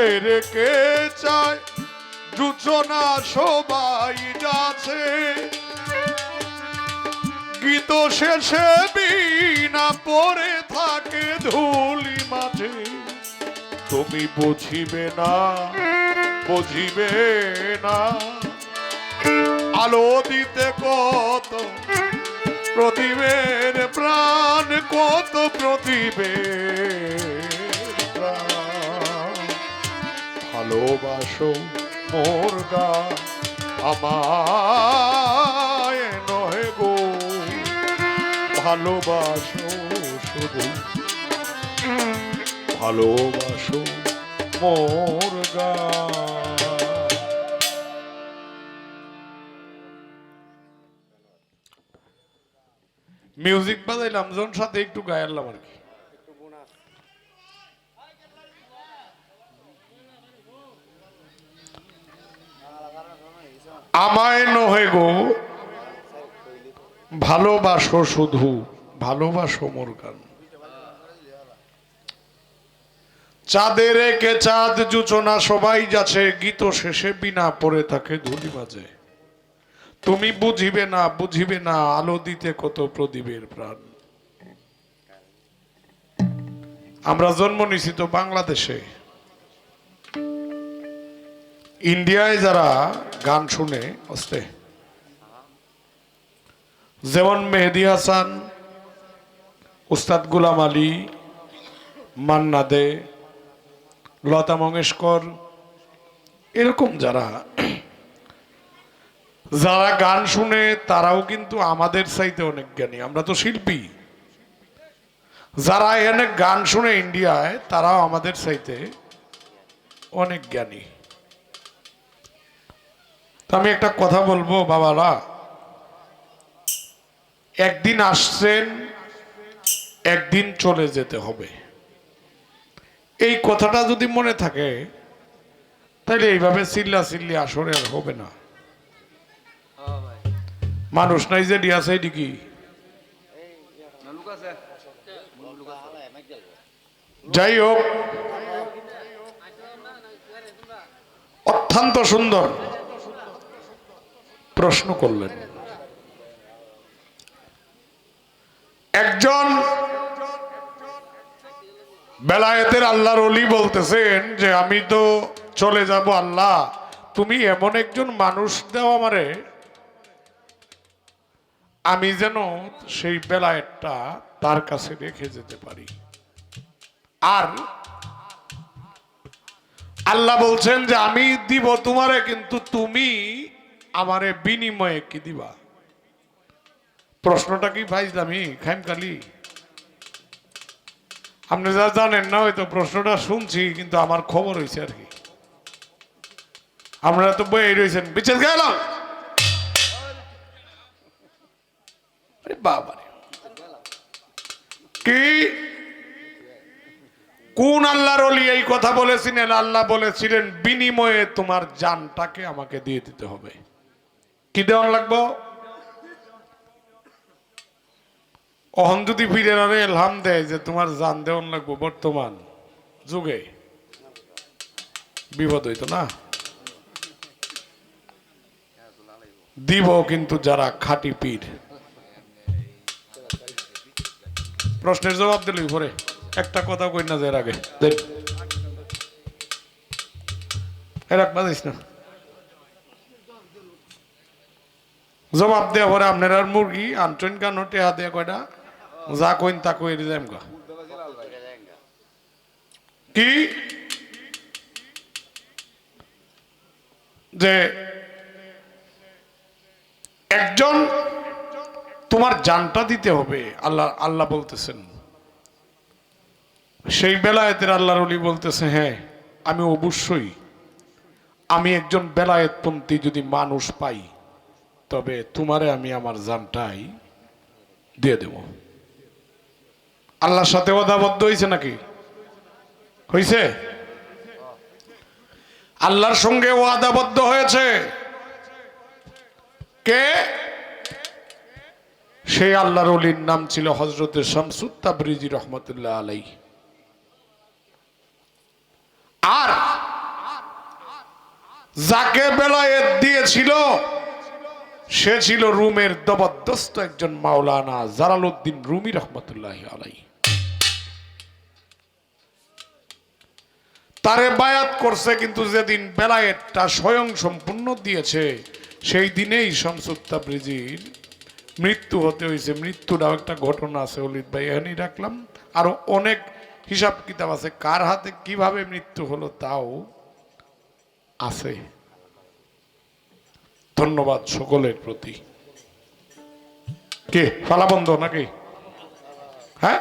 যাদের কে চায় সবাই যাচ্ছে। গীত শেষে বিনা পরে থাকে ধুলি মাঝে। তুমি বুঝিবে না বুঝিবে না। আলো দিতে কত, প্রদীপের প্রাণ কত প্রদীপের ভালোবাসো মোর গা। আমায় নহে গো, ভালোবাসো শুধু। ভালোবাসো মোর গা। মিউজিক বাজাইলাম জন সাথে একটু গায়ালাম আর কি। আমায় নহে গো। ভালোবাসো শুধু, ভালোবাসো মোর গান। চাঁদের একে চাঁদ জুচনা সবাই যাচ্ছে, গীত শেষে বিনা পরে থাকে ধুলি বাজে। তুমি বুঝিবে না বুঝিবে না, আলো দিতে কত প্রদীপের প্রাণ। আমরা জন্ম নিছি তো বাংলাদেশে। ইন্ডিয়ায় যারা গান শুনে, অস্তে। যেমন মেহেদি হাসান, উস্তাদ গুলাম আলী মান্না দে লতা মঙ্গেশকর, এরকম যারা। যারা গান শুনে, তারাও কিন্তু আমাদের চাইতে অনেক জ্ঞানী। আমরা তো শিল্পী। যারা এখানে গান শুনে ইন্ডিয়ায়, তারাও আমাদের চাইতে অনেক জ্ঞানী। তো আমি একটা কথা বলব, বাবারা। একদিন আসছেন, একদিন চলে যেতে হবে। এই কথাটা যদি মনে থাকে, তাহলে এইভাবে চিল্লা চিল্লি আসরে আর হবে না। মানুষ নাই যে ডিয়াছে ডিকি যাই হোক, অত্যন্ত সুন্দর। প্রশ্ন করলেন। একজন বেলায়েতের আল্লাহর অলি বলতেছেন যে, আমি তো চলে যাব আল্লাহ, তুমি এমন একজন মানুষ দাও আমারে, আমি যেন সেই বেলায়েতটা তার কাছে রেখে যেতে পারি। আর আল্লাহ বলছেন যে, আমি দিব তোমারে, কিন্তু তুমি আমারে বিনিময়ে কি দিবা? প্রশ্নটা কি ভাইজলামি? খাইমকালি আপনি যা জানেন না হয়তো প্রশ্নটা শুনছি, কিন্তু আমার খবর হয়েছে আর কি। আপনারা তো বই রয়েছেন বিচ্ছেদ গেল কি? কোন আল্লাহর অলি এই কথা বলেছিলেন? আল্লাহ বলেছিলেন, বিনিময়ে তোমার জানটাকে আমাকে দিয়ে দিতে হবে। কি দেওয়ান লাগবো? অহন যদি ফিরে আরে এলহাম দেয় যে তোমার জান দেওয়ান লাগবো বর্তমান যুগে। বিপদ হইতো না? দিব কিন্তু যারা খাটি পীর। প্রশ্নের জবাব দিলই পরে একটা কথা কই না যে এর আগে। দেখ। বাজিস না। জবাব দেওয়া পরে আপনার আর মুরগি আনটেন কান? টেহা দেয়া কয়টা? যা কইন তা কই যাইম গা কি? যে একজন তোমার জানটা দিতে হবে, আল্লাহ আল্লাহ বলতেছেন। সেই বেলায়েতের আল্লাহর অলি বলতেছে হ্যাঁ আমি অবশ্যই, আমি একজন বেলায়েতপন্থী যদি মানুষ পাই তবে তোমারে আমি আমার জানটাই দিয়ে দেব। আল্লাহর সাথে ওদাবদ্ধ হয়েছে নাকি? হয়েছে আল্লাহর সঙ্গে ওয়াদাবদ্ধ হয়েছে। কে? সেই আল্লাহর অলির নাম ছিল হজরতের শামসুত্তাবরিজি রহমতুল্লাহ আলাই আর যাকে বেলায়েত দিয়েছিল সে ছিল রুমের জবরদস্ত একজন মাওলানা জালালউদ্দিন রুমি রহমতুল্লাহ আলাই তারে বায়াত করছে কিন্তু যেদিন বেলায়েতটা স্বয়ং সম্পূর্ণ দিয়েছে, সেই দিনেই শামসুত্তা ব্রিজির মৃত্যু হতে হয়েছে। মৃত্যুটাও একটা ঘটনা আছে, অলিত ভাই, এখানেই রাখলাম। আরও অনেক হিসাব কিতাব আছে, কার হাতে কীভাবে মৃত্যু হলো তাও আছে। ধন্যবাদ সকলের প্রতি। কে? ফালাবন্ধ নাকি? হ্যাঁ?